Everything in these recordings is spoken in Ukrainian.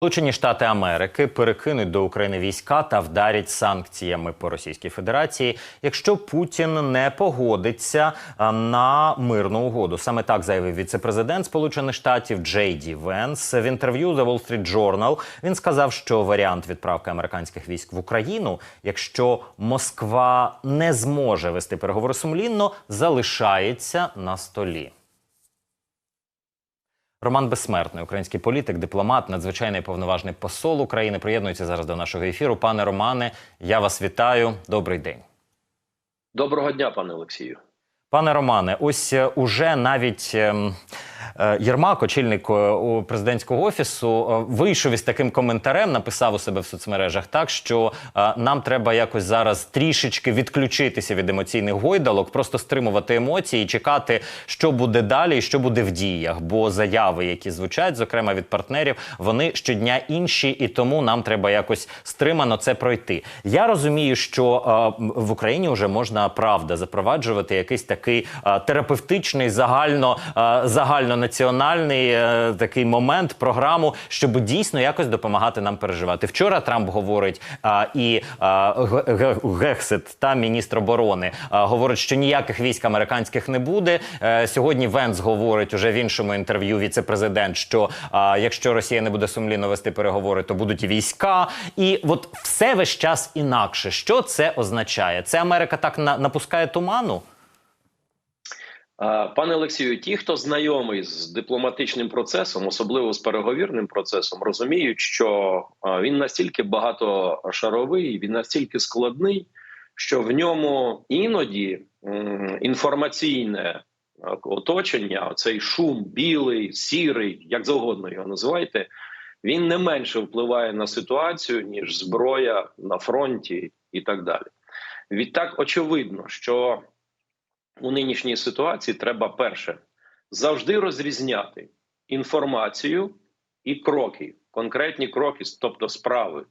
Сполучені Штати Америки перекинуть до України війська та вдарять санкціями по Російській Федерації, якщо Путін не погодиться на мирну угоду. Саме так заявив віцепрезидент Сполучених Штатів Джей Ді Венс в інтерв'ю The Wall Street Journal. Він сказав, що варіант відправки американських військ в Україну, якщо Москва не зможе вести переговори сумлінно, залишається на столі. Роман Безсмертний, український політик, дипломат, надзвичайний повноважний посол України. Приєднується зараз до нашого ефіру. Пане Романе, я вас вітаю. Добрий день. Доброго дня, пане Олексію. Пане Романе, ось е, уже навіть ем, Єрмак, очільник е, у президентського офісу, е, вийшов із таким коментарем, написав у себе в соцмережах так, що е, нам треба якось зараз трішечки відключитися від емоційних гойдалок, просто стримувати емоції, і чекати, що буде далі, і що буде в діях. Бо заяви, які звучать, зокрема від партнерів, вони щодня інші, і тому нам треба якось стримано це пройти. Я розумію, що е, в Україні вже можна правда запроваджувати якийсь такий е, терапевтичний, загально е, загальнонаціональний е, такий момент, програму, щоб дійсно якось допомагати нам переживати. Вчора Трамп говорить і Гексет та міністр оборони говорить, що ніяких військ американських не буде. Е, сьогодні Венс говорить уже в іншому інтерв'ю віце-президент, що якщо Росія не буде сумлінно вести переговори, то будуть і війська. І от все весь час інакше. Що це означає? Це Америка так на- напускає туману? Пане Олексію, ті, хто знайомий з дипломатичним процесом, особливо з переговірним процесом, розуміють, що він настільки багатошаровий, він настільки складний, що в ньому іноді інформаційне оточення, цей шум білий, сірий, як завгодно його називайте, він не менше впливає на ситуацію, ніж зброя на фронті і так далі. Відтак, очевидно, що у нинішній ситуації треба перше завжди розрізняти інформацію і кроки, конкретні кроки, тобто справи.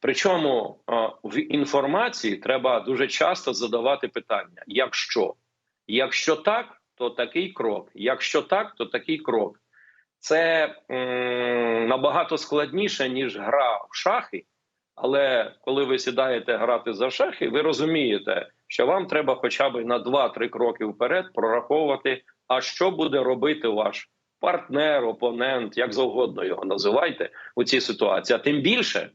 Причому в інформації треба дуже часто задавати питання: якщо? Якщо так, то такий крок. Якщо так, то такий крок. Це набагато складніше, ніж гра в шахи. Але коли ви сідаєте грати за шахи, ви розумієте, що вам треба хоча б на 2-3 кроки вперед прораховувати, а що буде робити ваш партнер, опонент, як завгодно його називайте у цій ситуації. А тим більше,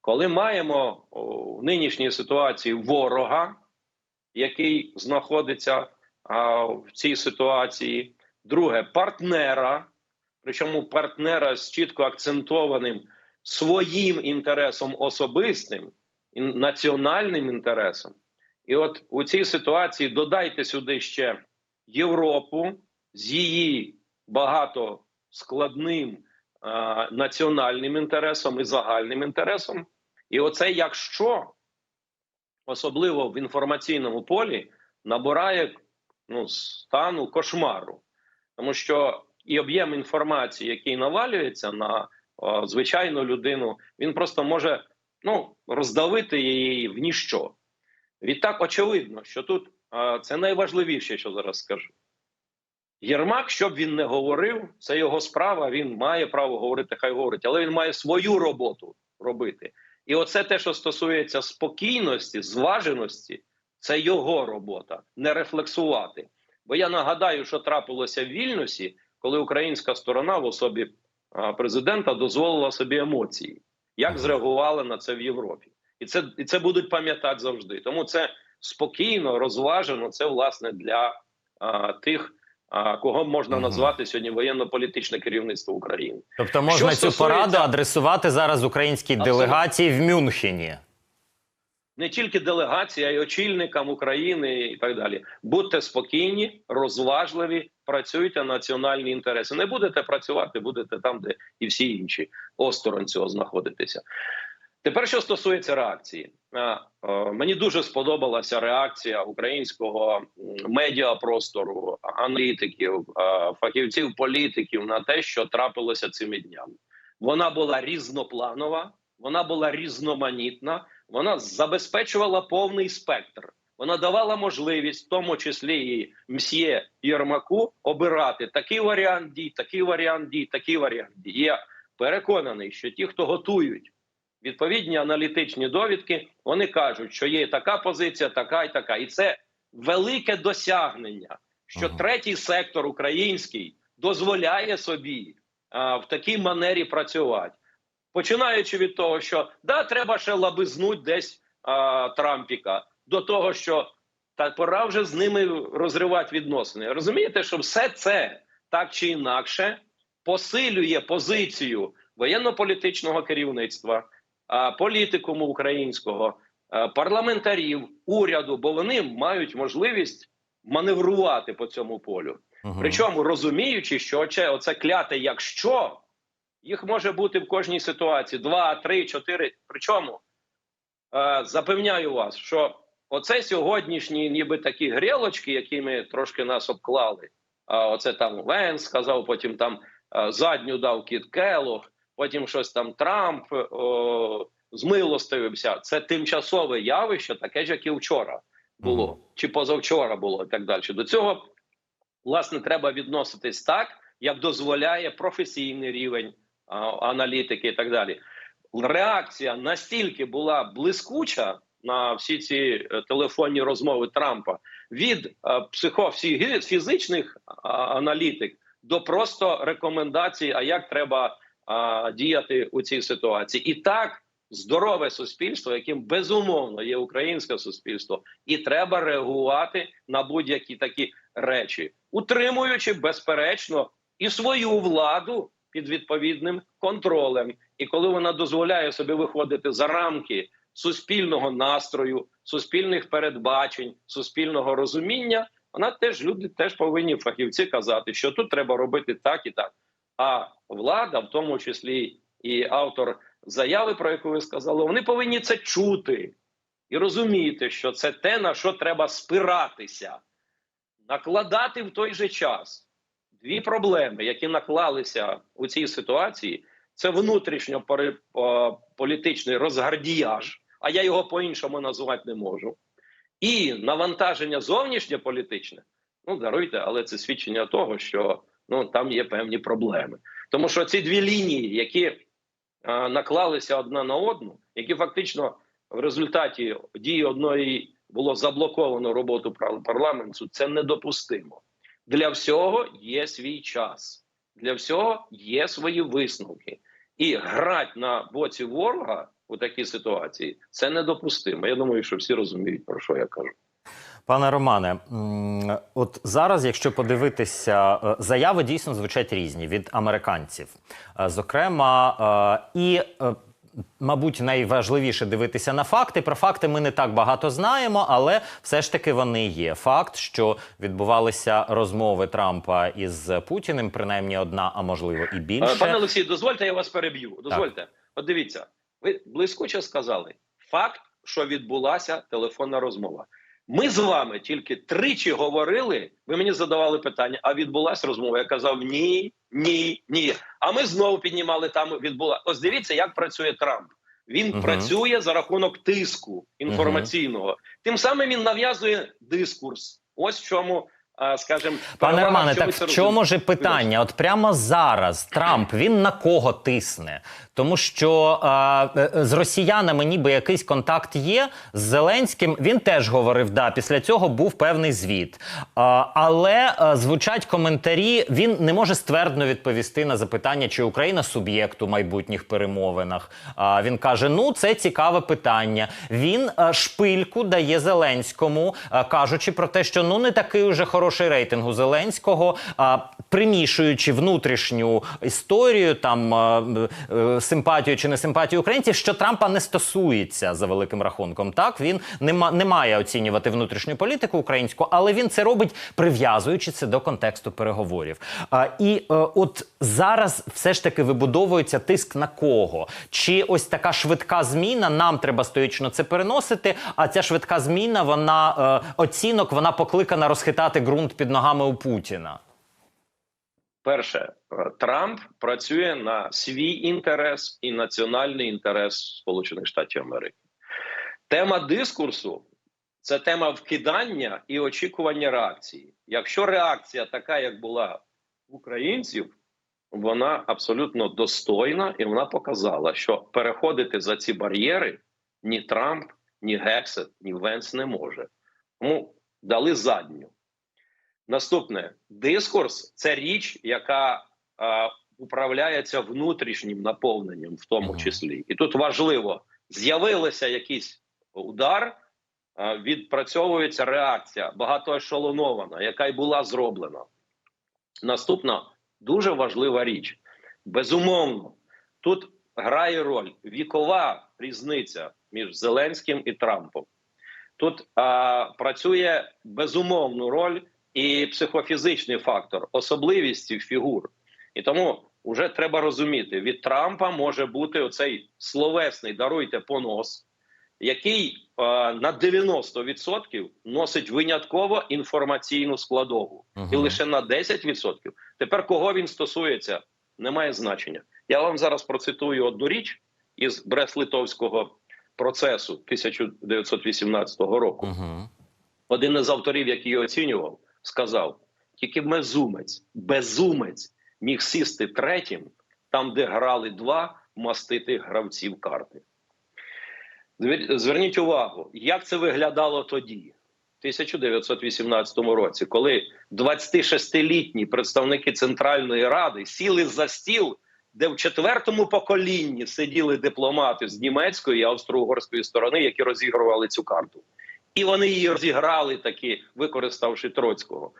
коли маємо в нинішній ситуації ворога, який знаходиться а, в цій ситуації, друге партнера, причому партнера з чітко акцентованим своїм інтересом особистим, національним інтересом. І от у цій ситуації додайте сюди ще Європу з її багато складним а, національним інтересом і загальним інтересом. І оце якщо, особливо в інформаційному полі, набирає ну, стану кошмару, тому що і об'єм інформації, який навалюється на о, звичайну людину, він просто може ну, роздавити її в ніщо. Відтак, очевидно, що тут це найважливіше, що зараз скажу. Єрмак, що б він не говорив, це його справа. Він має право говорити, хай говорить, але він має свою роботу робити. І оце те, що стосується спокійності, зваженості, це його робота не рефлексувати. Бо я нагадаю, що трапилося в Вільнюсі, коли українська сторона в особі президента дозволила собі емоції. Як зреагували на це в Європі? І це і це будуть пам'ятати завжди. Тому це спокійно, розважено. Це власне для а, тих, а, кого можна назвати сьогодні воєнно-політичне керівництво України. Тобто можна Що цю стосується- пораду адресувати зараз українській Абсолютно. делегації в Мюнхені. Не тільки делегація, а й очільникам України і так далі. Будьте спокійні, розважливі, працюйте на національні інтереси. Не будете працювати, будете там, де і всі інші осторонь цього знаходитися. Тепер, що стосується реакції, е, мені дуже сподобалася реакція українського медіапростору, аналітиків, е, фахівців, політиків на те, що трапилося цими днями. Вона була різнопланова, вона була різноманітна, вона забезпечувала повний спектр. Вона давала можливість, в тому числі і мсьє Єрмаку, обирати такий варіант дій, такий варіант дій, такий варіант дій. Я переконаний, що ті, хто готують відповідні аналітичні довідки, вони кажуть, що є така позиція, така і така, і це велике досягнення, що Ага. третій сектор український дозволяє собі а, в такій манері працювати. Починаючи від того, що да, треба ще лабизнуть десь а, Трампіка, до того, що та пора вже з ними розривати відносини. Розумієте, що все це так чи інакше посилює позицію воєнно-політичного керівництва, політикуму українського, парламентарів, уряду, бо вони мають можливість маневрувати по цьому полю. Мгм. Причому розуміючи, що оце, оце кляте, якщо їх може бути в кожній ситуації два, три, чотири. Причому е, запевняю вас, що оце сьогоднішні, ніби такі грілочки, якими трошки нас обклали. А оце там Венс сказав, потім там е, задню дав Кіт Келлог, потім щось там Трамп о, змилостивився. Це тимчасове явище, таке ж, як і вчора було, чи позавчора було, і так далі. До цього власне треба відноситись так, як дозволяє професійний рівень а, аналітики і так далі. Реакція настільки була блискуча на всі ці е, телефонні розмови Трампа від е, психо всі- фізичних аналітик до просто рекомендацій, а як треба а, діяти у цій ситуації, і так здорове суспільство, яким безумовно є українське суспільство, і треба реагувати на будь-які такі речі, утримуючи безперечно і свою владу під відповідним контролем. І коли вона дозволяє собі виходити за рамки суспільного настрою, суспільних передбачень, суспільного розуміння, вона теж люди теж повинні фахівці казати, що тут треба робити так і так. А влада, в тому числі і автор заяви, про яку ви сказали, вони повинні це чути і розуміти, що це те, на що треба спиратися, накладати в той же час дві проблеми, які наклалися у цій ситуації, це внутрішньо політичний розгардіяж, а я його по-іншому назвати не можу. І навантаження зовнішньополітичне, ну даруйте, але це свідчення того, що ну там є певні проблеми. Тому що ці дві лінії, які е, наклалися одна на одну, які фактично в результаті дії одної було заблоковано роботу пар- парламенту, це недопустимо. Для всього є свій час, для всього є свої висновки. І грати на боці ворога у такій ситуації це недопустимо. Я думаю, що всі розуміють, про що я кажу. Пане Романе, от зараз, якщо подивитися, е, заяви дійсно звучать різні від американців. Е, Зокрема, е, і. Мабуть, найважливіше дивитися на факти. Про факти ми не так багато знаємо, але все ж таки вони є. Факт, що відбувалися розмови Трампа із Путіним, принаймні одна, а можливо і більше. Пане Олексій, дозвольте, я вас переб'ю. Дозвольте. От дивіться, ви блискуче сказали факт, що відбулася телефонна розмова. Ми з вами тільки тричі говорили. Ви мені задавали питання, а відбулася розмова. Я казав ні, ні, ні. А ми знову піднімали там. Відбула. Ось дивіться, як працює Трамп. Він Мгм. працює за рахунок тиску інформаційного. Тим самим він нав'язує дискурс. Ось в чому, скажімо, Пане Романе, так в чому ж питання? От прямо зараз Трамп він на кого тисне? Тому що е, е, з росіянами ніби якийсь контакт є. З Зеленським він теж говорив. Да, після цього був певний звіт. А, але а, звучать коментарі. Він не може ствердно відповісти на запитання, чи Україна суб'єкт у майбутніх перемовинах. А, він каже: Ну, це цікаве питання. Він а, шпильку дає Зеленському, а, кажучи про те, що ну не такий уже хороший рейтинг у Зеленського, а, примішуючи внутрішню історію, там а, е, симпатію чи не симпатію українців, що Трампа не стосується за великим рахунком. Так він нема не має оцінювати внутрішню політику українську, але він це робить, прив'язуючи це до контексту переговорів. А, і е, от зараз все ж таки вибудовується тиск на кого? Чи ось така швидка зміна? Нам треба стоїчно це переносити. А ця швидка зміна, вона е, оцінок, вона покликана розхитати ґрунт під ногами у Путіна. Перше, е, Трамп працює на свій інтерес і національний інтерес Сполучених Штатів Америки. Тема дискурсу це тема вкидання і очікування реакції. Якщо реакція така, як була в українців, вона абсолютно достойна, і вона показала, що переходити за ці бар'єри ні Трамп, ні Гексет, ні Венс не може. Тому дали задню. Наступне дискурс це річ, яка е, управляється внутрішнім наповненням, в тому числі. І тут важливо, з'явився якийсь удар, е, відпрацьовується реакція багатоешелонована, яка й була зроблена. Наступна дуже важлива річ. Безумовно, тут грає роль вікова різниця між Зеленським і Трампом. Тут а, працює безумовну роль і психофізичний фактор, особливість фігур. І тому вже треба розуміти, від Трампа може бути оцей словесний даруйте понос, який а, на 90% носить винятково інформаційну складову, і лише на 10%. Тепер кого він стосується, немає значення. Я вам зараз процитую одну річ із Брест-Литовського процесу 1918 року. Мгм. Один із авторів, який оцінював, сказав: тільки безумець, безумець міг сісти третім, там, де грали два маститих гравців карти. Зверніть увагу, як це виглядало тоді, в 1918 році, коли 26-літні представники Центральної Ради сіли за стіл, де в четвертому поколінні сиділи дипломати з німецької і австро-угорської сторони, які розігрували цю карту. І вони її розіграли таки, використавши Троцького.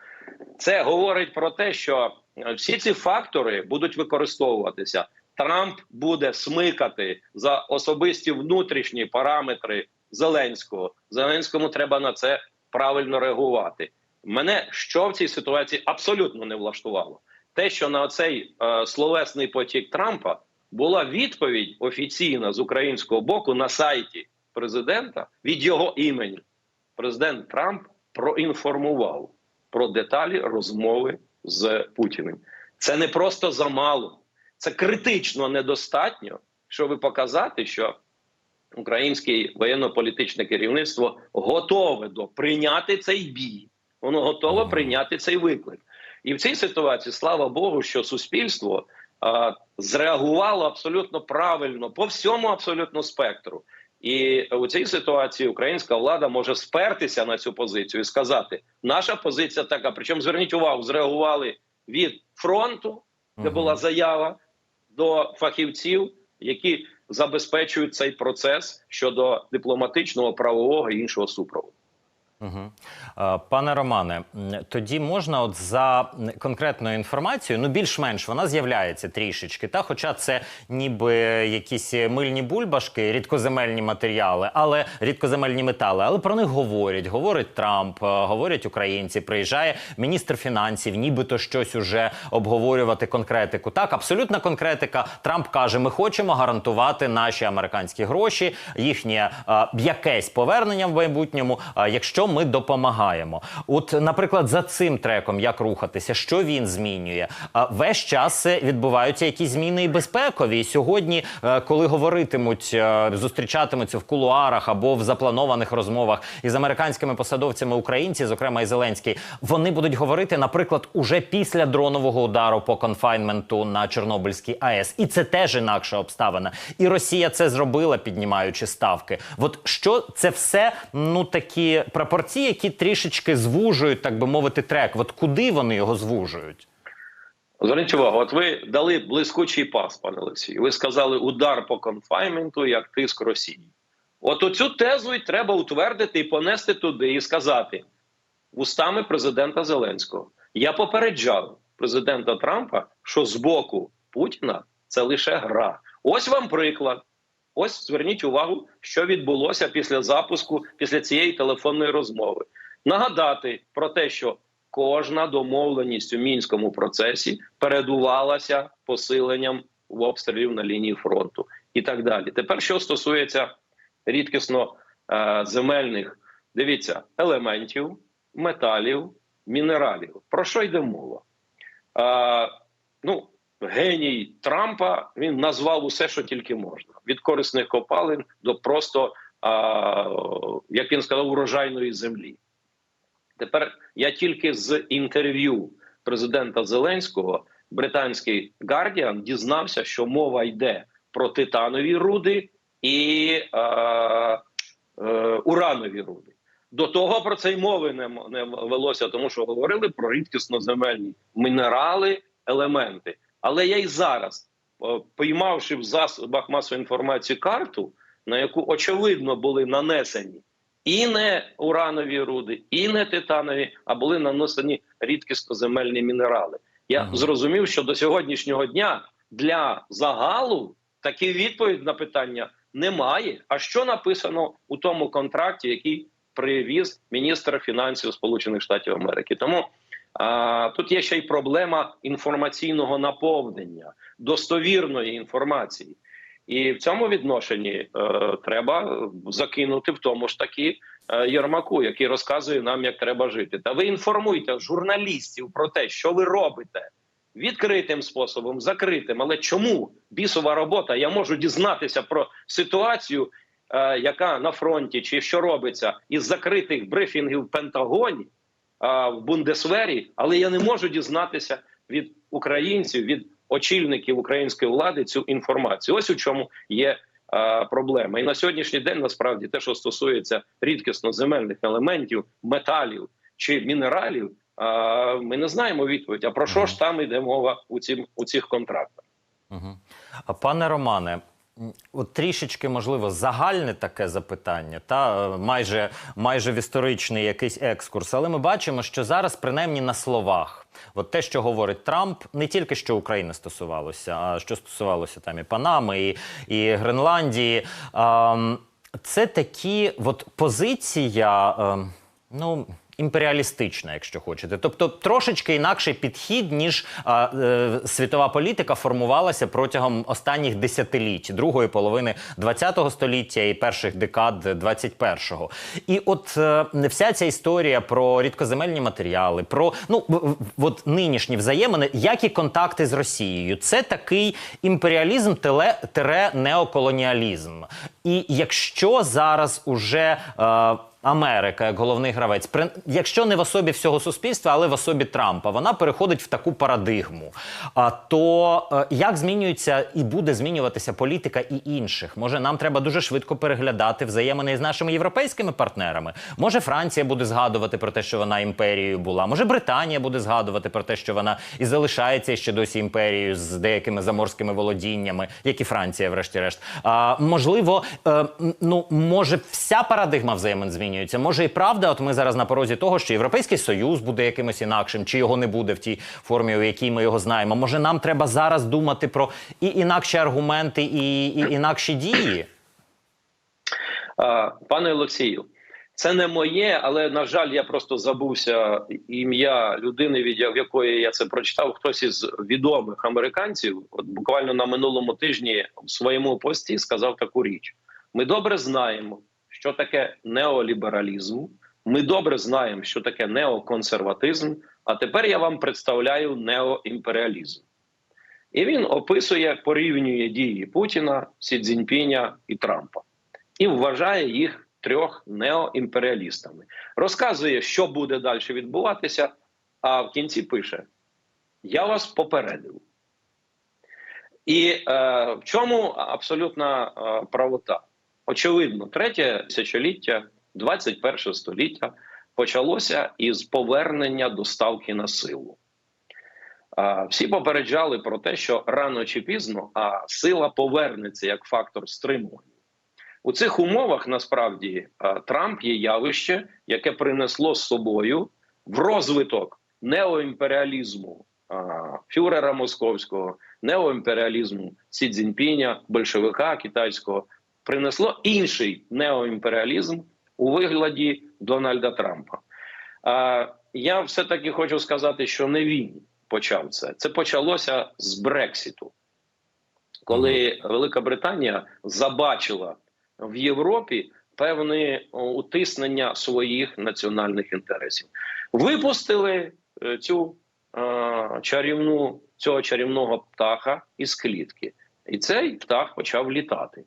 Це говорить про те, що е, всі ці фактори будуть використовуватися. Трамп буде смикати за особисті внутрішні параметри Зеленського. Зеленському треба на це правильно реагувати. Мене що в цій ситуації абсолютно не влаштувало. Те, що на цей е, словесний потік Трампа була відповідь офіційна з українського боку на сайті президента від його імені. Президент Трамп проінформував про деталі розмови з Путіним. Це не просто замало, це критично недостатньо, щоб показати, що українське воєнно-політичне керівництво готове до прийняти цей бій. Воно готове прийняти цей виклик. І в цій ситуації, слава Богу, що суспільство а, зреагувало абсолютно правильно по всьому абсолютно спектру. І у цій ситуації українська влада може спертися на цю позицію і сказати: наша позиція така. Причому зверніть увагу, зреагували від фронту, де була заява, до фахівців, які забезпечують цей процес щодо дипломатичного, правового і іншого супроводу. Угу. Пане Романе, тоді можна, от за конкретною інформацією, ну більш-менш вона з'являється трішечки, та хоча це ніби якісь мильні бульбашки, рідкоземельні матеріали, але рідкоземельні метали, але про них говорять. Говорить Трамп, е, говорять українці. Приїжджає міністр фінансів, нібито щось уже обговорювати конкретику. Так, абсолютна конкретика. Трамп каже: ми хочемо гарантувати наші американські гроші, їхнє е, якесь повернення в майбутньому, е, якщо ми допомагаємо. От, наприклад, за цим треком як рухатися, що він змінює? А весь час е, відбуваються якісь зміни і безпекові. І сьогодні, е, коли говоритимуть, е, зустрічатимуться в кулуарах або в запланованих розмовах із американськими посадовцями українці, зокрема і Зеленський, вони будуть говорити, наприклад, уже після дронового удару по конфайнменту на Чорнобильській АЕС, і це теж інакша обставина. І Росія це зробила, піднімаючи ставки. От що це все ну такі пропорції, які трішечки звужують, так би мовити, трек. От куди вони його звужують? Зверніть увагу, от ви дали блискучий пас, пане Олексію. Ви сказали удар по конфайменту як тиск Росії. От оцю тезу й треба утвердити і понести туди, і сказати устами президента Зеленського. Я попереджав президента Трампа, що з боку Путіна це лише гра. Ось вам приклад. Ось зверніть увагу, що відбулося після запуску, після цієї телефонної розмови. Нагадати про те, що кожна домовленість у мінському процесі передувалася посиленням в обстрілів на лінії фронту і так далі. Тепер, що стосується рідкісно е, земельних, дивіться, елементів, металів, мінералів. Про що йде мова? Е, ну, геній Трампа він назвав усе, що тільки можна: від корисних копалин до просто, а, як він сказав, урожайної землі. Тепер я тільки з інтерв'ю президента Зеленського британський Guardian дізнався, що мова йде про титанові руди і е, е, уранові руди. До того про це й мови не, не велося, тому що говорили про рідкісноземельні мінерали, елементи. Але я й зараз, е, поймавши в засобах масової інформації карту, на яку очевидно були нанесені і не уранові руди, і не титанові, а були нанесені рідкісноземельні мінерали. Я зрозумів, що до сьогоднішнього дня для загалу такі відповідь на питання немає. А що написано у тому контракті, який привіз міністр фінансів Сполучених Штатів Америки? Тому тут є ще й проблема інформаційного наповнення, достовірної інформації. І в цьому відношенні е, треба закинути в тому ж таки е, Єрмаку, який розказує нам, як треба жити. Та ви інформуйте журналістів про те, що ви робите відкритим способом, закритим. Але чому бісова робота? Я можу дізнатися про ситуацію, е, яка на фронті, чи що робиться, із закритих брифінгів в Пентагоні в Бундесвері, але я не можу дізнатися від українців, від очільників української влади цю інформацію. Ось у чому є проблема. І на сьогоднішній день насправді те, що стосується рідкісно земельних елементів, металів чи мінералів, ми не знаємо відповідь. А про що ж там йде мова у цім у цих контрактах? Пане Романе, от трішечки можливо загальне таке запитання, та е, майже майже в історичний якийсь екскурс. Але ми бачимо, що зараз, принаймні на словах, от те, що говорить Трамп, не тільки що України стосувалося, а що стосувалося там і Панами, і, і Гренландії. ем, це такі от позиція. ем, ну. Імперіалістична, якщо хочете, тобто трошечки інакший підхід, ніж е, світова політика формувалася протягом останніх десятиліть, другої половини ХХ століття і перших декад 21-го. І от е, вся ця історія про рідкоземельні матеріали, про ну от нинішні взаємини, як і контакти з Росією, це такий імперіалізм теле тире неоколоніалізм. І якщо зараз уже е, Америка як головний гравець, при якщо не в особі всього суспільства, але в особі Трампа, вона переходить в таку парадигму. А то е, як змінюється і буде змінюватися політика і інших? Може, нам треба дуже швидко переглядати взаємини з нашими європейськими партнерами? Може, Франція буде згадувати про те, що вона імперією була? Може, Британія буде згадувати про те, що вона і залишається ще досі імперією з деякими заморськими володіннями, як і Франція, врешті-решт. А можливо, е, ну може вся парадигма взаємин змінюється. Може і правда, от ми зараз на порозі того, що Європейський Союз буде якимось інакшим, чи його не буде в тій формі, у якій ми його знаємо. Може, нам треба зараз думати про і інакші аргументи, і, і інакші дії. Пане Олексію, це не моє, але на жаль, я просто забувся ім'я людини, від якої я це прочитав. Хтось із відомих американців, от буквально на минулому тижні в своєму пості сказав таку річ: ми добре знаємо, що таке неолібералізм. Ми добре знаємо, що таке неоконсерватизм. А тепер я вам представляю неоімперіалізм. І він описує, порівнює дії Путіна, Сі Цзіньпіня і Трампа і вважає їх трьох неоімперіалістами. Розказує, що буде далі відбуватися. А в кінці пише: Я вас попередив. І е, в чому абсолютна е, правота? Очевидно, третє тисячоліття, 21 століття почалося із повернення доставки на силу. А, Всі попереджали про те, що рано чи пізно а сила повернеться як фактор стримування. У цих умовах насправді Трамп є явище, яке принесло з собою в розвиток неоімперіалізму фюрера московського, неоімперіалізму Сі Цзіньпіня, большевика китайського, принесло інший неоімперіалізм у вигляді Дональда Трампа. Я все таки хочу сказати, що не він почав це. Це почалося з Брексіту, коли Велика Британія забачила в Європі певне утиснення своїх національних інтересів. Випустили е, цю е, чарівну цього чарівного птаха із клітки, і цей птах почав літати.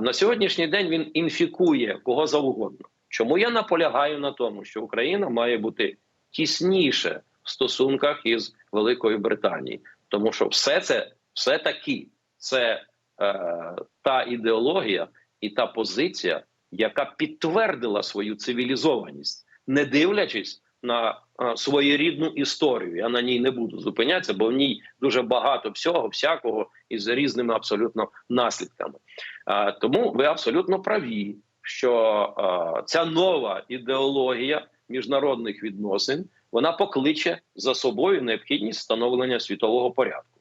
На сьогоднішній день він інфікує кого завгодно. Чому я наполягаю на тому, що Україна має бути тісніше в стосунках із Великою Британією? Тому що все це все таки це е, та ідеологія і та позиція, яка підтвердила свою цивілізованість, не дивлячись на е, своєрідну історію. Я на ній не буду зупинятися, бо в ній дуже багато всього, всякого і з різними абсолютно наслідками. Е, тому ви абсолютно праві, що е, ця нова ідеологія міжнародних відносин вона покличе за собою необхідність встановлення світового порядку.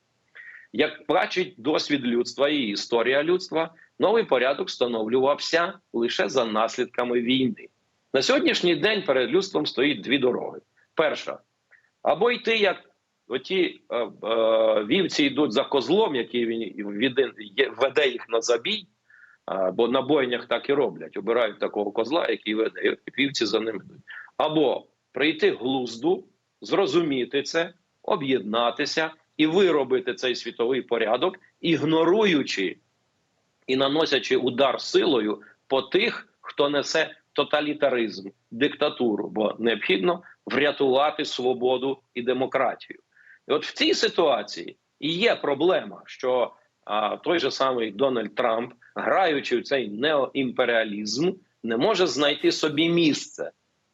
Як бачить досвід людства і історія людства, новий порядок встановлювався лише за наслідками війни. На сьогоднішній день перед людством стоїть дві дороги. Перша або йти, як оті е, е, вівці йдуть за козлом, який він віде, веде їх на забій, бо на бойнях так і роблять. Обирають такого козла, який веде, і вівці за ним йдуть. Або прийти глузду, зрозуміти це, об'єднатися і виробити цей світовий порядок, ігноруючи і наносячи удар силою по тих, хто несе тоталітаризм, диктатуру, бо необхідно врятувати свободу і демократію. І от в цій ситуації і є проблема, що а, той же самий Дональд Трамп, граючи в цей неоімперіалізм, не може знайти собі місце.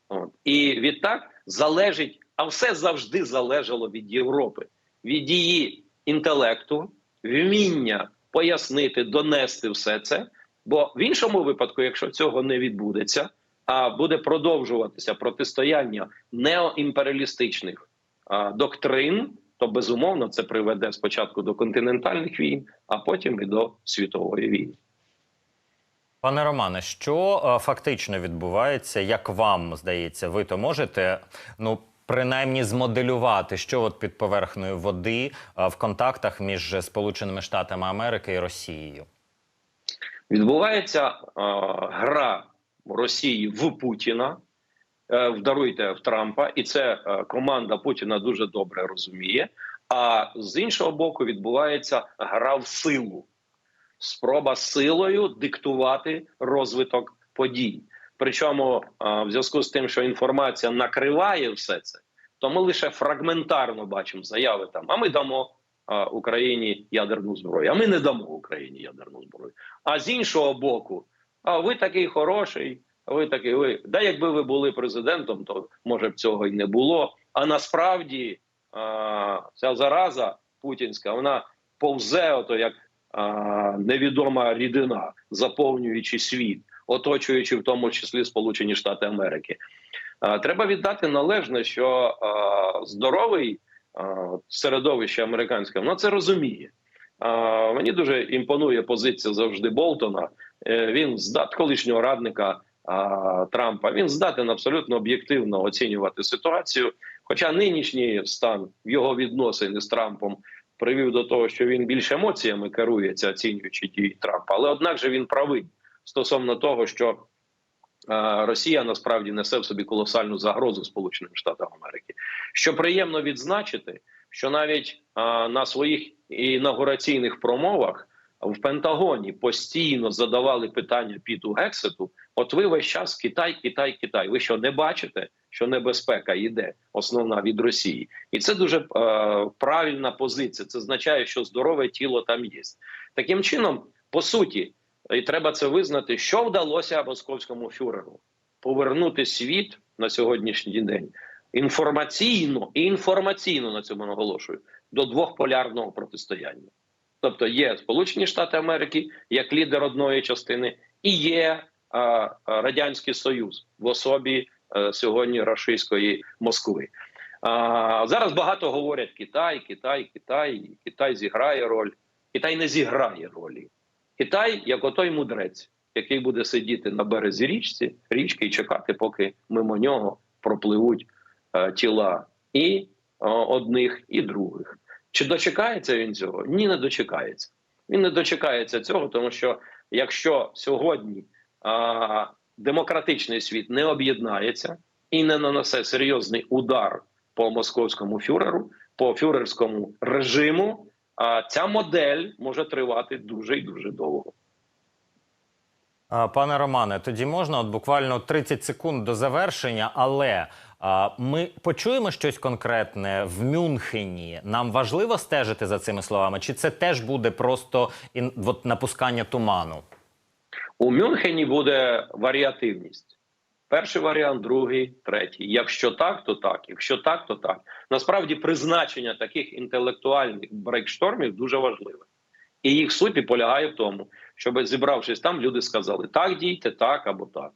От. І відтак залежить, а все завжди залежало від Європи, від її інтелекту, вміння пояснити, донести все це. Бо в іншому випадку, якщо цього не відбудеться, а буде продовжуватися протистояння неоімперіалістичних а, доктрин, то безумовно це приведе спочатку до континентальних війн, а потім і до світової війни. Пане Романе, що е, фактично відбувається, як вам здається, ви то можете ну принаймні змоделювати, що от під поверхнею води е, в контактах між Сполученими Штатами Америки і Росією? Відбувається е, гра Росії в Путіна. е, Вдаруйте в Трампа, і це е, команда Путіна дуже добре розуміє. А з іншого боку, відбувається гра в силу, спроба силою диктувати розвиток подій. Причому, е, в зв'язку з тим, що інформація накриває все це, то ми лише фрагментарно бачимо заяви там. А ми дамо е, Україні ядерну зброю. А ми не дамо Україні ядерну зброю. А з іншого боку, а ви такий хороший. Ви такий, ви да, якби ви були президентом, то може б цього й не було. А насправді а, ця зараза путінська, вона повзе, ото як а, невідома рідина, заповнюючи світ, оточуючи в тому числі Сполучені Штати Америки. Треба віддати належне, що здоровий середовище американське, воно це розуміє. Мені дуже імпонує позиція завжди Болтона. Е, Він здат колишнього радника Трампа. Він здатен абсолютно об'єктивно оцінювати ситуацію. Хоча нинішній стан його відносини з Трампом привів до того, що він більш емоціями керується, оцінюючи дії Трампа. Але однак же він правий стосовно того, що е, Росія насправді несе в собі колосальну загрозу Сполученим Штатам Америки. Що приємно відзначити, що навіть е, на своїх інаугураційних промовах в Пентагоні постійно задавали питання Піту Гексету. От ви весь час Китай, Китай, Китай. Ви що не бачите, що небезпека йде основна від Росії, і це дуже е, правильна позиція. Це означає, що здорове тіло там є. Таким чином, по суті, і треба це визнати, що вдалося московському фюреру повернути світ на сьогоднішній день інформаційно і інформаційно на цьому наголошую до двохполярного протистояння. Тобто є Сполучені Штати Америки як лідер одної частини, і є а, а, Радянський Союз в особі а, сьогодні рашистської Москви. А, зараз багато говорять Китай, Китай, Китай, Китай зіграє роль. Китай не зіграє ролі. Китай, як отой мудрець, який буде сидіти на березі річці, річки і чекати, поки мимо нього пропливуть е, тіла і е, одних, і других. Чи дочекається він цього? Ні, не дочекається. Він не дочекається цього, тому що якщо сьогодні а, демократичний світ не об'єднається і не нанесе серйозний удар по московському фюреру, по фюрерському режиму, а ця модель може тривати дуже і дуже довго. Пане Романе, тоді можна от буквально 30 секунд до завершення, але А, Ми почуємо щось конкретне в Мюнхені. Нам важливо стежити за цими словами, чи це теж буде просто ін, от, напускання туману? У Мюнхені буде варіативність. Перший варіант, другий, третій. Якщо так, то так. Якщо так, то так. Насправді призначення таких інтелектуальних брейкштормів дуже важливе. І їх суть і полягає в тому, щоб зібравшись там, люди сказали: так дійте, так або так.